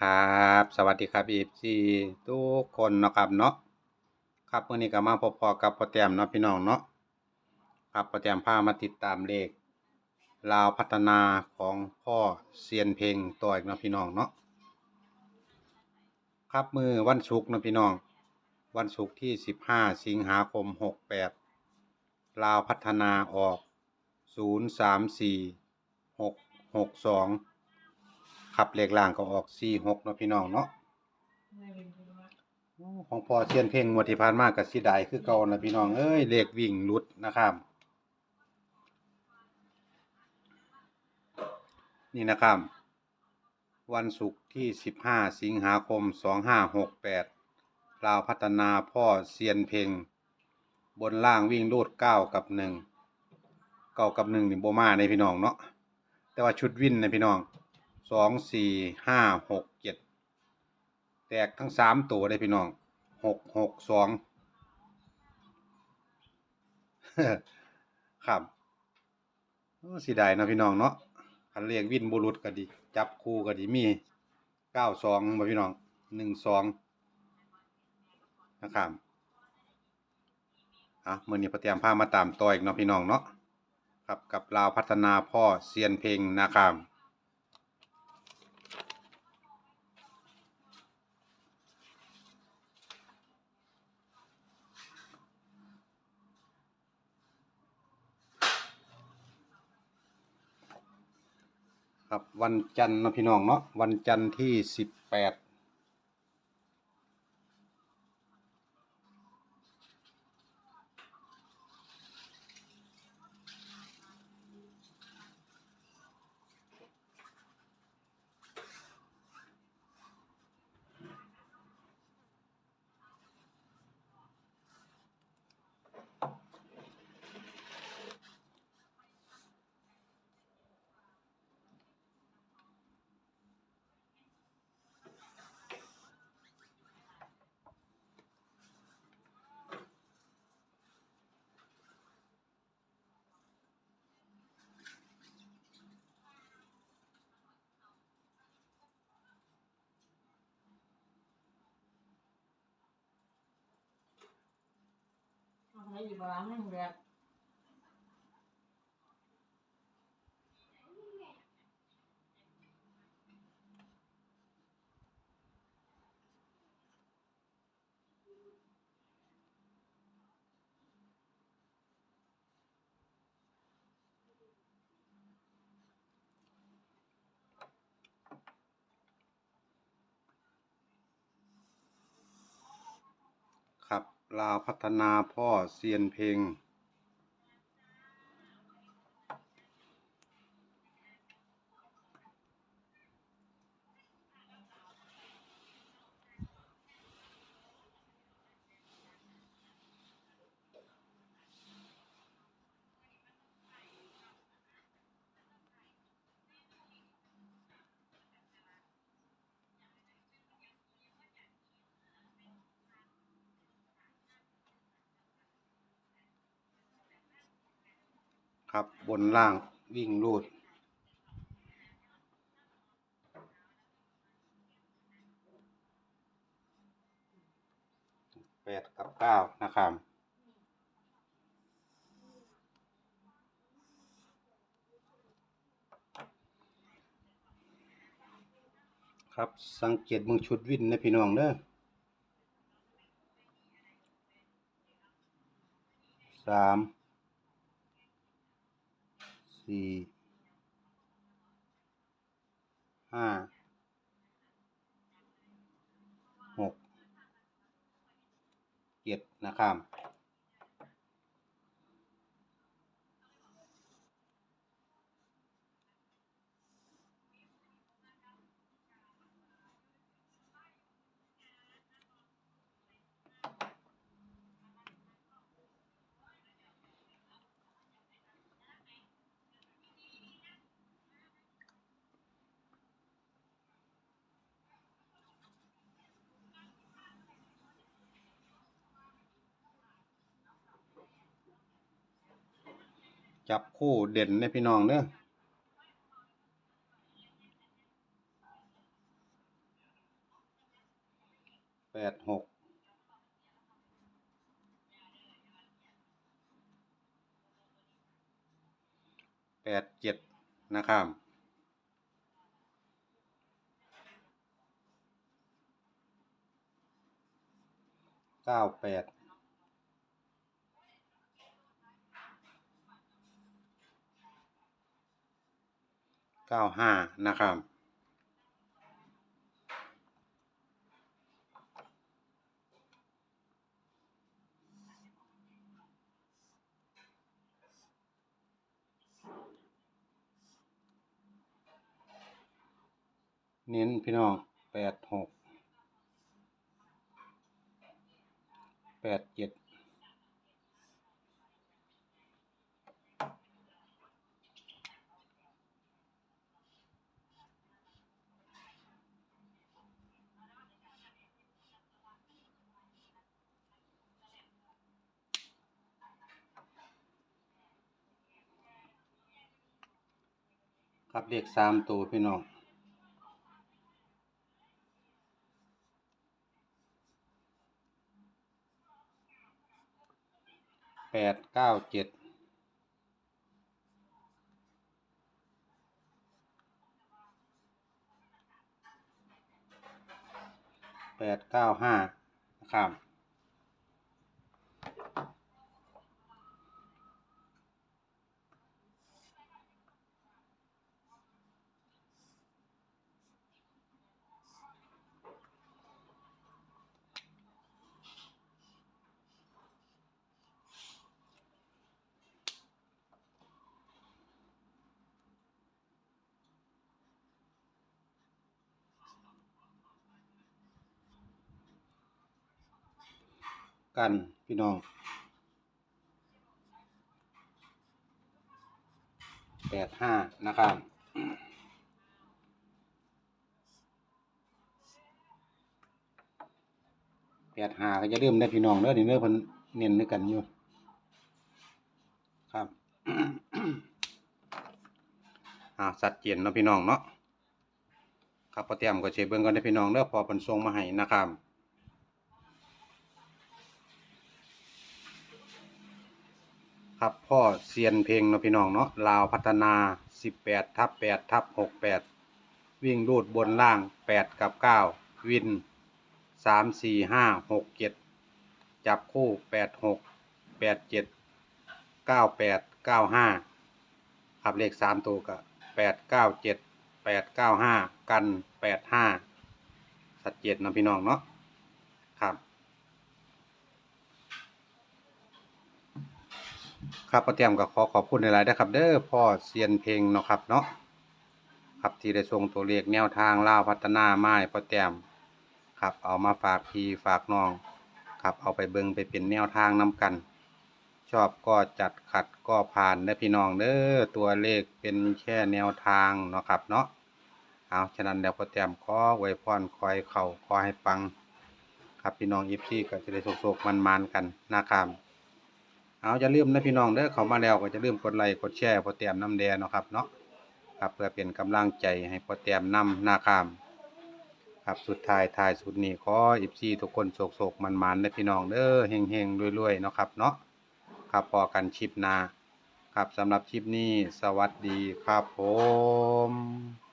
ครับ สวัสดีครับ FC ทุกคนเนาะครับเนาะครับวันนี้ก็มาพบกับพ่อแต้มเนาะพี่น้องเนาะครับพ่อแต้มพามาติดตามเลขลาวพัฒนาของพ่อเซียนเพลงต่ออีกเนาะพี่น้องเนาะครับมือวันศุกร์เนาะพี่น้อง วันศุกร์ที่ 15 สิงหาคม 68 ลาวพัฒนาออก 034 662ขับเลขล่างก็ออกสี่หกเนาะพี่น้องเนาะโอ้ของพอเชียนเพ่งงวดที่ผ่านมากับสีดายคือเก่านะพี่น้องเอ้ยเลขวิ่งหลุดนะครับ นี่นะครับ วันศุกร์ที่สิบห้าสิงหาคมสองห้าหกแปดลาวพัฒนาพ่อเซียนเพ่งบนล่างวิ่งรูดเก้ากับหนึ่งเก้ากับหนึ่งนี่โบมาในพี่น้องเนาะแต่ว่าชุดวินนะพี่น้อง สองสี่ห้าหกเจ็ดแตกทั้งสามตัวเลยพี่น้องหกหกสองครับสีได้นะพี่น้องเนาะคันเรียกวินบุรุษก็ดี จับคู่ก็ดีมีเก้าสองมาพี่น้องหนึ่งสองนะครับอะมื่อนี้พอเตรียมพามาตามต่ออีกเนาะพี่น้องเนาะครับกับลาวพัฒนาพ่อเซียนเพลงนะครับ ครับวันจันทร์นะพี่น้องเนาะวันจันทร์ที่สิบแปด ให้อยู่บ้านให้แบบครับ ลาวพัฒนาพ่อเซียนเพลง ครับ บนล่างวิ่งรูด แปดกับเก้านะครับครับ สังเกตเบิ่งชุดวินนะพี่น้องเด้อสาม สี่ห้าหกเจ็ดนะครับ จับคู่เด่นในพี่น้องเด้อแปดหกแปดเจ็ดนะครับเก้าแปด ก้าห้านะครับเน้นพี่น้องแปดหกแปดเจ็ด ครับเลขสามตัวพี่น้องแปดเก้าเจ็ดแปดเก้าห้านะครับ กันพี่น้องแปดห้านะครับแปดห้าก็จะเริ่มได้พี่น้องเด้อนี่เด้อเพิ่นเน้นด้วยกันอยู่ครับอ่าสัดเจนเนาะพี่น้องเนาะครับพอเตรียมก็เช็คเบิ่งก่อนได้พี่น้องเด้อพอเพิ่นส่งมาให้นะครับ ครับพ่อเซียนเพลงเนาะพี่น้องเนาะลาวพัฒนา 18ทับ8ทับ68 วิ่งรูดบนล่าง 8 กับ 9 วิน 3 4 5 6 7 จับคู่ 8 6 8 7 9 8 9 5 ครับเลข 3 ตัวก็8 9 7 8 9 5 กัน 8 5 สัดเจนเนะพี่น้องเนาะครับ ครับป้าเตรียมก็ขอขอบคุณหลายๆนะครับ เด้อพ่อเซียนเพลงเนาะครับเนาะครับที่ได้ส่งตัวเลขแนวทางล่าวพัฒนาไม้ป้าเตรียมครับเอามาฝากพี่ฝากน้องครับเอาไปเบิงไปเป็นแนวทางนํกัน ชอบก็จัดขัดก็ผ่านเด้อพี่น้องเด้อตัวเลขเป็นแค่แนวทางเนาะครับเนาะเอาฉะนั้นแล้วป้าเตรียมขอไว้พรคอยเข่าขอให้ปัง ครับพี่น้องอีพีก็จะได้โศกๆมันๆกันนะครับ เอาจะลืมนะพี่น้องเด้อเขามาแล้วก็จะลืมกดไลค์กดแชร์พอเตรียมน้ำแดงเนาะครับเนาะครับเพื่อเป็นกำลังใจให้พอเตรียมนำนาคามครับสุดท้ายท้ายสุดนี้ขออิบซีทุกคนโศกโศกมันมันนะพี่น้องเด้อเฮงเฮงรวยๆเนาะครับเนาะครับพอกันชิปนาครับสำหรับชิปนี้สวัสดีครับผม